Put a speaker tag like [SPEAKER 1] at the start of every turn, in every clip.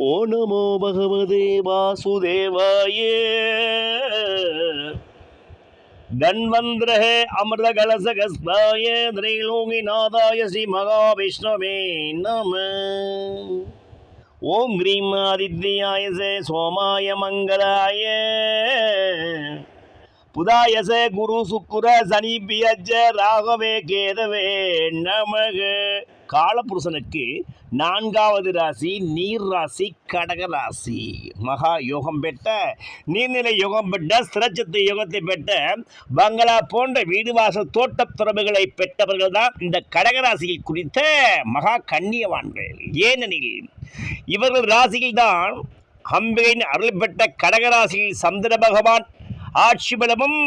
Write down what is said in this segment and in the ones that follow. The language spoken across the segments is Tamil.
[SPEAKER 1] ஓ நமோ பகவதே வாசுதேவாயே. வாசுதேவாய தன்வந்திரः அமிர்தகலசகஸ்தாய திரைலோகிநாதாய ஸ்ரீ மகாவிஷ்ணவே நம. ஓம் கிரீம் ஆதித்யாய சோமாய மங்களாய. புதாயச குரு சுக்குர சனிபியஜ ராகவே கேதவே நமக. காலபுருஷனுக்கு நான்காவது ராசி நீர் ராசி கடக ராசி. மகா யோகம் பெற்ற நீர்நிலை யோகம் பெற்ற சிரச்சத்து யோகத்தை பெற்ற பங்களா போன்ற வீடு வாசல் தோட்டத் துறவுகளை பெற்றவர்கள் தான் இந்த கடகராசியில் குறித்த மகா கண்ணியவான்கள் ஏனெனில் இவர்கள் ராசியில்தான் அம்பிகையின் அருள் பெற்ற கடகராசியில் சந்திர பகவான் ஆட்சி பலமும்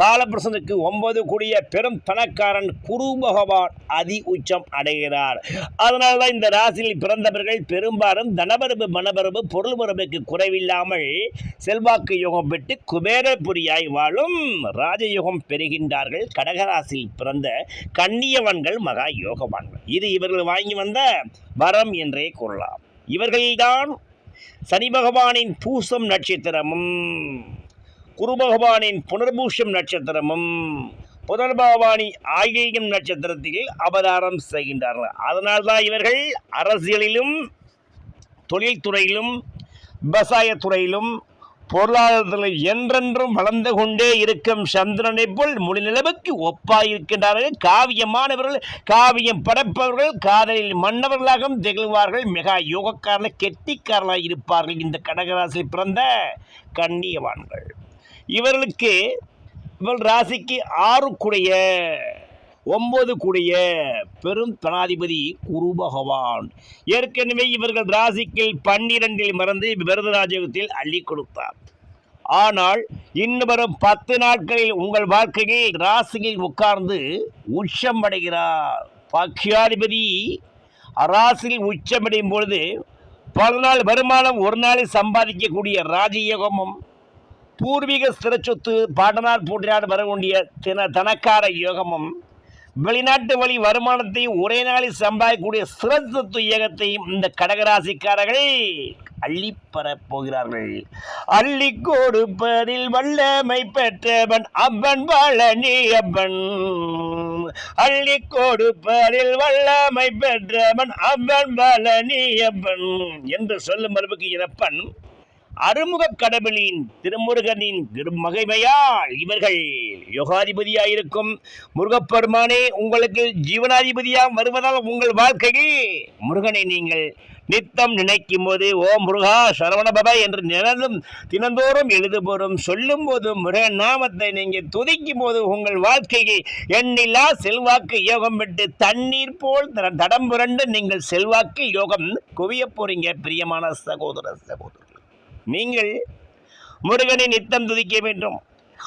[SPEAKER 1] காலபிரசனுக்கு ஒன்பது கூடிய பெரும் பணக்காரன் குரு பகவான் அதி உச்சம் அடைகிறார். அதனால தான் இந்த ராசியில் பிறந்தவர்கள் பெரும்பாலும் தனபரபு மனபரபு பொருள் வரவுக்கு குறைவில்லாமல் செல்வாக்கு யோகம் பெற்று குபேரபுரியாய் வாழும் ராஜயோகம் பெறுகின்றார்கள். கடகராசியில் பிறந்த கண்ணியவன்கள் மகா யோகவான்கள். இது இவர்கள் வாங்கி வந்த வரம் என்றே கூறலாம் இவர்கள்தான் சனி பகவானின் பூசம் நட்சத்திரமும். குரு பகவானின் புனர்பூஷம் நட்சத்திரமும் புதன் பகவானி ஆகியம் நட்சத்திரத்தில் அவதாரம் செய்கின்றார்கள். அதனால்தான் இவர்கள் அரசியலிலும் தொழில்துறையிலும் விவசாயத்துறையிலும் பொருளாதாரத்தில் என்றென்றும் வளர்ந்து கொண்டே இருக்கும் சந்திரனை போல் முடிநிலவுக்கு ஒப்பாயிருக்கின்றார்கள். காவியமானவர்கள் காவியம் படைப்பவர்கள் காதலில் மன்னவர்களாகவும் திகழ்வார்கள். மெகா யோகக்காரர்கள் கெட்டிக்காரர்களாக இருப்பார்கள். இந்த கடகராசியில் பிறந்த கண்ணியவான்கள். இவர்களுக்கு இவள் ராசிக்கு ஆறு கூடிய ஒன்பது கூடிய பெரும் தனாதிபதி குரு பகவான். ஏற்கனவே இவர்கள் ராசிக்கு பன்னிரண்டில் மறந்து விருதராஜகத்தில் அள்ளி கொடுத்தார். ஆனால் இன்னும் வரும் பத்து நாட்களில் உங்கள் வாழ்க்கையில் ராசியில் உட்கார்ந்து உச்சம் அடைகிறார். பக்ஷாதிபதி ராசியில் உச்சமடையும் பொழுது பல நாள் வருமானம் ஒரு நாளில் சம்பாதிக்கக்கூடிய ராஜயோகமும் பூர்வீக சிறச்சொத்து பாட்டனார் பூட்டினார் வரக்கூடிய தின தனக்கார யோகமும் வெளிநாட்டு வழி வருமானத்தை ஒரே நாளில் சம்பாதிக்கக்கூடிய சிறந்தத்து இயக்கத்தையும் இந்த கடகராசிக்காரர்கள் அள்ளி போகிறார்கள். அள்ளி கொடுப்பதில் வல்லமை பெற்றவன் அப்பன் பழனி அப்பன் அள்ளி கொடுப்பதில் வல்லமை பெற்றவன் அப்பன் பழனி அப்பன் என்று சொல்லும் அளவுக்கு இறப்பன் அறுமுக கடவுளின் திருமுருகனின் மகிமையால் இவர்கள் யோகாதிபதியாயிருக்கும். முருகப்பெருமானே உங்களுக்கு ஜீவனாதிபதியாக வருவதால் உங்கள் வாழ்க்கையில் முருகனை நீங்கள் நித்தம் நினைக்கும் போது ஓ முருகா சரவணபப என்று நினந்தும் தினந்தோறும் எழுதுபோறும் சொல்லும் போது முருகன் நாமத்தை நீங்கள் துதிக்கும் போது உங்கள் வாழ்க்கையை எண்ணிலா செல்வாக்கு யோகம் விட்டு தண்ணீர் போல் தட- தடம் புரண்டு நீங்கள் செல்வாக்கு யோகம் குவிய போறீங்க பிரியமான சகோதர சகோதரர் நீங்கள் முருகனை நித்தம் துதிக்க வேண்டும்.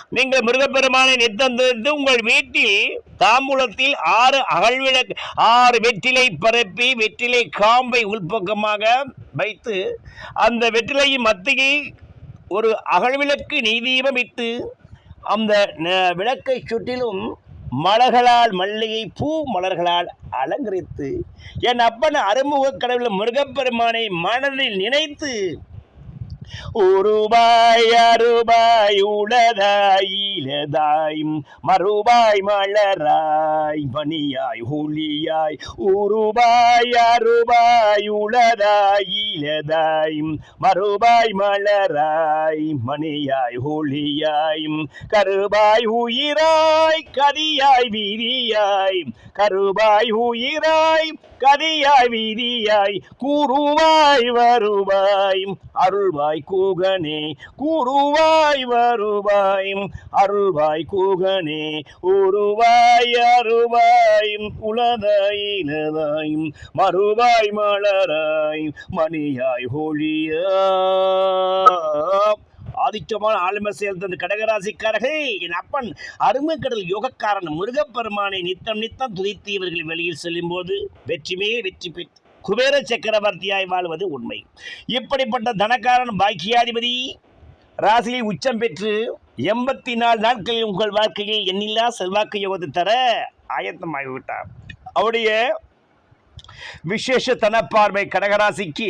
[SPEAKER 1] நீங்கள் முருகப்பெருமானை நித்தம் துதித்து உங்கள் வீட்டில் தாம்பூலத்தில் ஆறு அகழ்விளக்கு ஆறு வெற்றிலை பரப்பி வெற்றிலை காம்பை உள்பக்கமாக வைத்து அந்த வெற்றிலையின் மத்தியை ஒரு அகழ்விளக்கு நெய்தீபம் இட்டு அந்த விளக்கை சுற்றிலும் மலர்களால் மல்லிகை பூ மலர்களால் அலங்கரித்து என் அப்பன் அறுமுக கடவுள் முருகப்பெருமானை மனதில் நினைத்து உருபாய் அருபாய் உளதாய் இலதாய் மறுபாய் மலராய் மணியாய் ஒளியாய். உருபாய் அருபாய் உளதாய் இலதாய் மறுபாய் மலராய் மணியாய் ஒளியாய் கருபாய் உயிராய் கதியாய் விரியாய் கருபாய் உயிராய் கதியாய் விரியாய் கூறுவாய் வருவாய். அருள்வாய் கூகனே கூறுவாய் வருவாய் அருள்வாய் கூகனே உருவாய் அருவாய் உலதாய் இலதாய் மறுவாய் மலராய் மணியாய் ஹோழியா ஆதிக்கமான ஆளுமை செயல் தந்த கடகராசிக்காரர்கள் என் அப்பன் அருமைக்கடல் யோகக்காரன் முருகப்பெருமானை நித்தம் நித்தம் துதித்து இவர்கள் வெளியில் செல்லும் போது வெற்றிமே வெற்றி பெற்று குபேர சக்கரவர்த்தியாய் வாழ்வது உண்மை. இப்படிப்பட்ட தனக்காரன் பாக்கியாதிபதி ராசியை உச்சம் பெற்று எண்பத்தி நாலு நாட்களில் உங்கள் வாழ்க்கையில் எண்ணில்லா செல்வாக்கு யோகத்தை தர ஆயத்தமாகிவிட்டார். அவருடைய விசேஷ தனப்பார்வை கடகராசிக்கு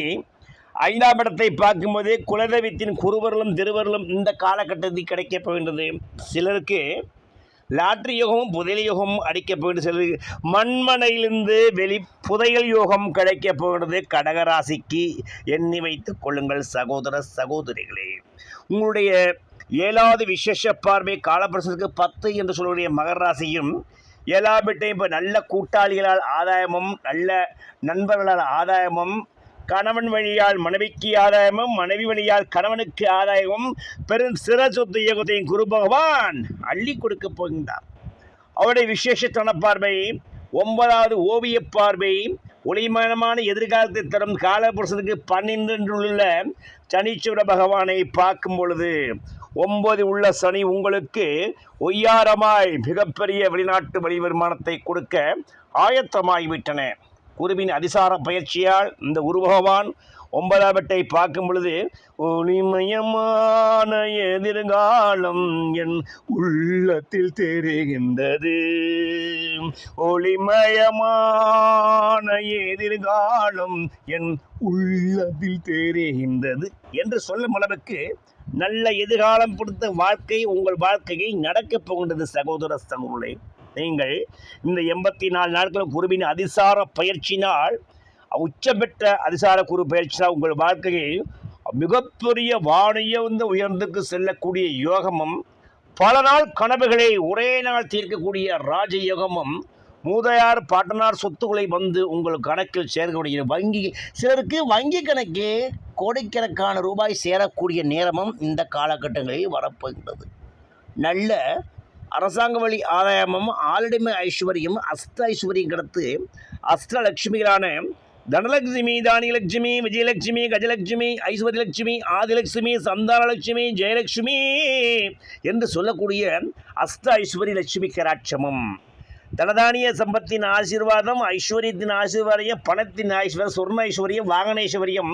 [SPEAKER 1] ஐந்தாம் இடத்தை பார்க்கும்போது குலதெய்வத்தின் குருவர்களும் திருவர்களும் இந்த காலகட்டத்தில் கிடைக்கப்போகின்றது சிலருக்கு லாட்ரி யோகமும் புதையல் யோகமும் அடிக்கப் போகின்றது மண்மனையிலிருந்து வெளி புதையல் யோகம் கிடைக்கப் போகிறது. கடகராசிக்கு எண்ணி வைத்துக் கொள்ளுங்கள் சகோதர சகோதரிகளே. உங்களுடைய ஏழாவது விசேஷ பார்வை காலப்பிரசத்துக்கு பத்து என்று சொல்லக்கூடிய மகர ராசியும் ஏழாம் இப்போ நல்ல கூட்டாளிகளால் ஆதாயமும் நல்ல நண்பர்களால் ஆதாயமும் கணவன் வழியால் மனைவிக்கு ஆதாயமும் மனைவி வழியால் கணவனுக்கு ஆதாயமும் பெரும் சிற சொத்து இயக்கத்தையும் குரு பகவான் அள்ளி கொடுக்க போகின்றார். அவருடைய விசேஷத்தன பார்வை ஒன்பதாவது ஓவிய பார்வை ஒளிமயமான எதிர்காலத்தை தரும் காலபுருஷனுக்கு பன்னிரண்டுள்ள சனீஸ்வர பகவானை பார்க்கும் பொழுது ஒன்பது உள்ள சனி உங்களுக்கு ஒய்யாரமாய் மிகப்பெரிய வெளிநாட்டு வழி வருமானத்தை கொடுக்க ஆயத்தமாகிவிட்டன குருவின் அதிசார பயிற்சியால் இந்த உருபகவான் ஒன்பதாம் பார்க்கும் பொழுது ஒளிமயமான எதிர்காலம் என் உள்ளத்தில் தெரிகின்றது. ஒளிமயமான எதிர்காலம் என் உள்ளத்தில் தெரிகின்றது. என்று சொல்லும் அளவுக்கு நல்ல எதிர்காலம் கொடுத்த வாழ்க்கை உங்கள் வாழ்க்கையை நடக்கப் போகின்றது சகோதர சகோதரே நீங்கள் இந்த எண்பத்தி நாலு நாட்கள் குருவின் அதிசார பயிற்சினால் உச்சபெற்ற அதிசார குரு பயிற்சினால் உங்கள் வாழ்க்கையை மிகப்பெரிய வந்து உயர்ந்துக்கு செல்லக்கூடிய யோகமும் பல நாள் கனவுகளை ஒரே நாள் தீர்க்கக்கூடிய ராஜயோகமும் மூதையார் பாட்டனார் சொத்துக்களை வந்து உங்கள் கணக்கில் சேர்க்கக்கூடிய வங்கி சிலருக்கு வங்கி கணக்கே கோடிக்கணக்கான ரூபாய் சேரக்கூடிய நேரமும் இந்த காலகட்டங்களில் வரப்போகின்றது. நல்ல அரசாங்க வழி ஆதாயமும் ஆலடிமை ஐஸ்வர்யம் அஸ்த ஐஸ்வர்யம் கிடத்து அஷ்டலட்சுமிகளான தனலட்சுமி தானியலட்சுமி விஜயலட்சுமி கஜலட்சுமி ஐஸ்வர்யலட்சுமி ஆதிலட்சுமி சந்தானலட்சுமி ஜெயலட்சுமி என்று சொல்லக்கூடிய அஸ்த ஐஸ்வர்ய லட்சுமி கராட்சமும் தனதானிய சம்பத்தின் ஆசீர்வாதம் ஐஸ்வர்யத்தின் ஆசீர்வாதம் பணத்தின் ஐஸ்வர்யம் சொர்ண ஐஸ்வர்யம் வாகனேஸ்வரியம்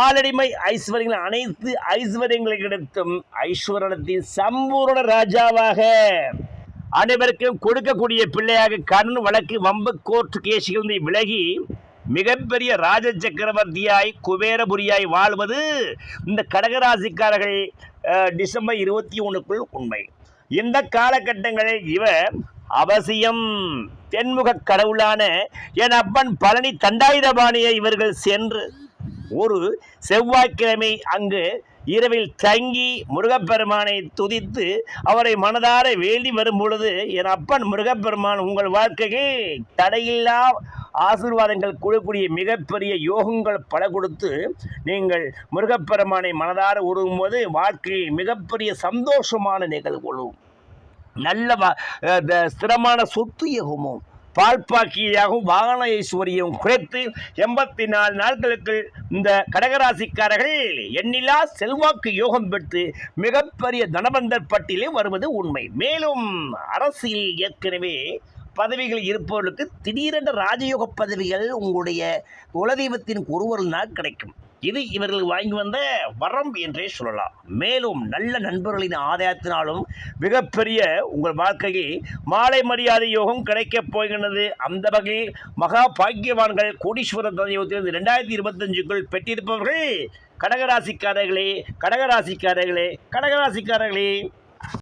[SPEAKER 1] ஆலடிமை ஐஸ்வர்யங்கள் அனைத்து ஐஸ்வர்யங்களை கிடைத்தும் ஐஸ்வர்யத்தின் சம்பூர்ண ராஜாவாக. அனைவருக்கும் கொடுக்கக்கூடிய பிள்ளையாக கண் வழக்கு வம்பு கோர்ட் கேசுகளிலிருந்து விலகி மிகப்பெரிய ராஜ சக்கரவர்த்தியாய் குபேரபுரியாய் வாழ்வது இந்த கடகராசிக்காரர்கள் டிசம்பர் இருபத்தி ஒன்றுக்குள் உண்மை. இந்த காலகட்டங்களில் இவர் அவசியம். தென்முக கடவுளான என் அப்பன் பழனி தண்டாயுதபாணியை இவர்கள் சென்று ஒரு செவ்வாய்க்கிழமை அங்கு இரவில் தங்கி முருகப்பெருமானை துதித்து அவரை மனதார வேண்டி வரும் பொழுது என் அப்பன் முருகப்பெருமான் உங்கள் வாழ்க்கைக்கு தடையில்லா ஆசீர்வாதங்கள் கொடுக்கூடிய மிகப்பெரிய யோகங்கள் பல கொடுத்து நீங்கள் முருகப்பெருமானை மனதார உருகும்போது வாழ்க்கையை மிகப்பெரிய சந்தோஷமான நிகழ்வுகளும் நல்ல வ- ஸ்திரமான சொத்து யோகமும் பால்பாக்கியாகவும் வாகன ஐஸ்வர்யம் குறைத்து எண்பத்தி நாலு நாட்களுக்கு இந்த கடகராசிக்காரர்கள் எண்ணிலா செல்வாக்கு யோகம் பெற்று மிகப்பெரிய தனபந்தர் பட்டியலே வருவது உண்மை. மேலும் அரசியல் ஏற்கனவே பதவிகள் இருப்பவர்களுக்கு திடீரென்ற ராஜயோக பதவிகள் உங்களுடைய குலதெய்வத்தின் ஒருவரினால் கிடைக்கும். இது இவர்கள் வாங்கி வந்த வரம் என்றே சொல்லலாம். மேலும் நல்ல நண்பர்களின் ஆதாயத்தினாலும் மிகப்பெரிய உங்கள் வாழ்க்கையில் மாலை மரியாதை யோகம் கிடைக்கப் போகின்றது. அந்த வகையில் மகா பாக்கியவான்கள் கோடீஸ்வர தனியோகத்திலிருந்து ரெண்டாயிரத்தி இருபத்தஞ்சுக்குள் பெற்றிருப்பவர்கள். கடகராசிக்காரர்களே கடகராசிக்காரர்களே கடகராசிக்காரர்களே.